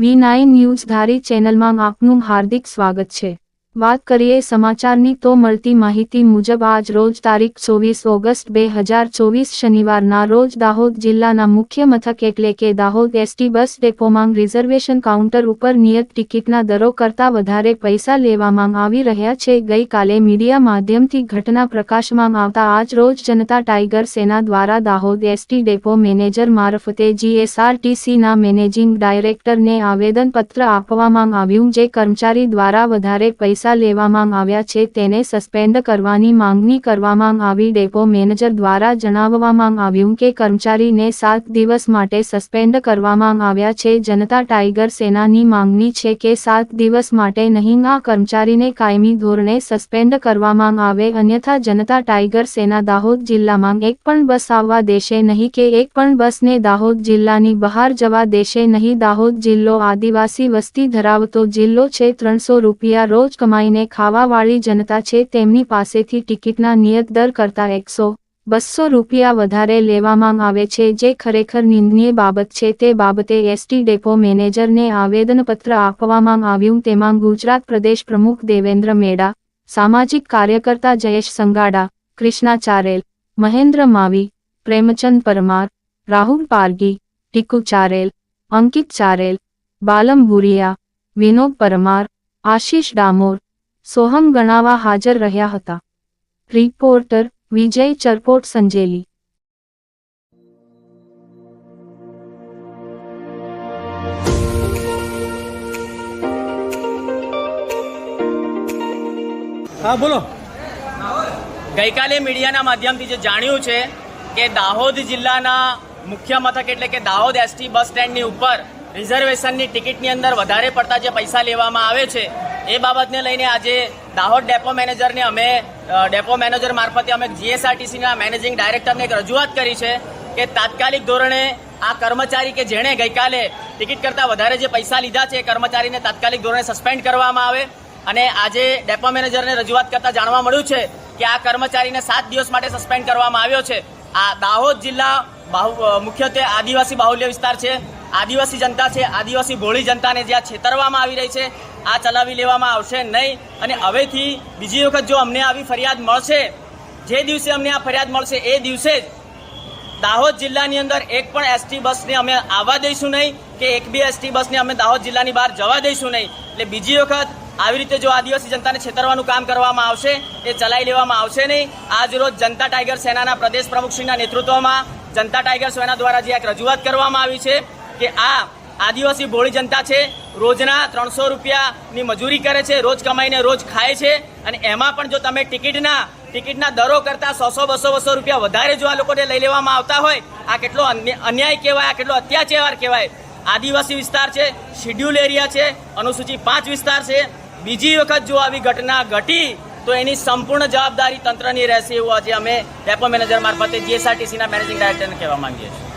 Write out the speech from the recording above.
વી nine news ધારી ચેનલમાં આપનું હાર્દિક સ્વાગત છે. વાત કરીએ સમાચારની તો મળતી માહિતી મુજબ આજ રોજ તારીખ ચોવીસ ઓગસ્ટ બે હજાર ચોવીસ શનિવારના રોજ દાહોદ જિલ્લાના મુખ્ય મથક એટલે કે દાહોદ એસટી બસ ડેપોમાં રિઝર્વેશન કાઉન્ટર ઉપર નિયત ટિકિટના દરો કરતાં વધારે પૈસા લેવામાં આવી રહ્યા છે. ગઈકાલે મીડિયા માધ્યમથી ઘટના પ્રકાશમાં આવતા આજ રોજ જનતા ટાઈગર સેના દ્વારા દાહોદ એસટી ડેપો મેનેજર મારફતે જીએસઆરટીસીના મેનેજિંગ ડાયરેક્ટરને આવેદનપત્ર આપવામાં આવ્યું, જે કર્મચારી દ્વારા વધારે પૈસા લેવામાં આવ્યા છે તેને સસ્પેન્ડ કરવાની માંગણી કરવામાં આવી. ડેપો મેનેજર દ્વારા જણાવવામાં આવ્યું કે કર્મચારીને સાત દિવસ માટે સસ્પેન્ડ કરવામાં આવ્યા છે. જનતા ટાઈગર સેનાની માંગણી છે કે સાત દિવસ માટે નહીં, આ કર્મચારીને કાયમી ધોરણે સસ્પેન્ડ કરવામાં આવે. અન્યથા જનતા ટાઈગર સેના દાહોદ જિલ્લામાં એક પણ બસ આવવા દેશે નહીં કે એક પણ બસને દાહોદ જિલ્લાની બહાર જવા દેશે નહીં. દાહોદ જિલ્લો આદિવાસી વસ્તી ધરાવતો જિલ્લો છે. ત્રણસો રૂપિયા રોજ કમાઈને ખાવાવાળી જનતા છે તેમની પાસેથી ટિકિટના નિયત દર કરતાં એકસો બસો રૂપિયા વધારે લેવામાં આવે છે જે ખરેખર નિંદનીય બાબત છે. તે બાબતે એસટી ડેપો મેનેજરને આવેદનપત્ર આપવામાં આવ્યું તેમાં ગુજરાત પ્રદેશ પ્રમુખ દેવેન્દ્ર મેડા, સામાજિક કાર્યકર્તા જયેશ સંગાડા, કૃષ્ણા ચારેલ, મહેન્દ્ર માવી, પ્રેમચંદ પરમાર, રાહુલ પારગી, ટીકુ ચારેલ, અંકિત ચારેલ, બાલમ ભુરિયા, વિનોદ પરમાર આશીષ ડામોર સોહમ ગણાવા હાજર રહ્યા હતા. રિપોર્ટર વિજય ચરપોટ સંજેલી. હા બોલો. ગઈકાલે મીડિયાના માધ્યમથી જે જાણ્યું છે કે દાહોદ જિલ્લાના મુખ્ય મથક એટલે કે દાહોદ એસટી બસ સ્ટેન્ડની ઉપર રિઝર્વેશનની ટિકિટની અંદર વધારે પડતા જે પૈસા લેવામાં આવે છે, એ બાબતને લઈને આજે દાહોદ ડેપો મેનેજરને અમે ડેપો મેનેજર મારફતે અમે જીએસઆરટીસીના મેનેજિંગ ડાયરેક્ટરને એક રજૂઆત કરી છે કે તાત્કાલિક ધોરણે આ કર્મચારી કે જેણે ગઈકાલે ટિકિટ કરતાં વધારે જે પૈસા લીધા છે, એ કર્મચારીને તાત્કાલિક ધોરણે સસ્પેન્ડ કરવામાં આવે. અને આજે ડેપો મેનેજરને રજૂઆત કરતાં જાણવા મળ્યું છે કે આ કર્મચારીને સાત દિવસ માટે સસ્પેન્ડ કરવામાં આવ્યો છે. આ દાહોદ જિલ્લા બાહુ મુખ્યત્વે આદિવાસી બાહુલ્ય વિસ્તાર છે. આદિવાસી જનતા છે, આદિવાસી ભોળી જનતાને જ્યાં છેતરવામાં આવી રહી છે, આ ચલાવી લેવામાં આવશે નહીં. અને હવેથી બીજી વખત જો અમને આવી ફરિયાદ મળશે, જે દિવસે અમને આ ફરિયાદ મળશે એ દિવસે જ દાહોદ જિલ્લાની અંદર એક પણ એસટી બસને અમે આવવા દઈશું નહીં કે એક બી એસટી બસને અમે દાહોદ જિલ્લાની બહાર જવા દઈશું નહીં. એટલે બીજી વખત આવી રીતે જો આદિવાસી જનતાને છેતરવાનું કામ કરવામાં આવશે, એ ચલાવી લેવામાં આવશે નહીં. આજ રોજ જનતા ટાઈગર સેનાના પ્રદેશ પ્રમુખશ્રીના નેતૃત્વમાં જનતા ટાઈગર સેના દ્વારા જે એક રજૂઆત કરવામાં આવી છે કે આ આદિવાસી ભોળી જનતા છે, રોજના ત્રણસો રૂપિયાની મજૂરી કરે છે, રોજ કમાઈને રોજ ખાય છે, અને એમાં પણ જો તમે ટિકિટના ટિકિટના દરો કરતાં સો સો, બસો બસો રૂપિયા વધારે જો આ લોકોને લઈ લેવામાં આવતા હોય, આ કેટલો અન્ય- અન્યાય કહેવાય, આ કેટલો અત્યાચાર કહેવાય. આદિવાસી વિસ્તાર છે, શિડ્યુલ એરિયા છે, અનુસૂચિ પાંચ વિસ્તાર છે. બીજી વખત જો આવી ઘટના ઘટી, તો એની સંપૂર્ણ જવાબદારી તંત્રની રહેશે એવું આજે અમે ડેપો મેનેજર મારફતે જીએસઆરટીસીના મેનેજિંગ ડાયરેક્ટરને કહેવા માંગીએ છીએ.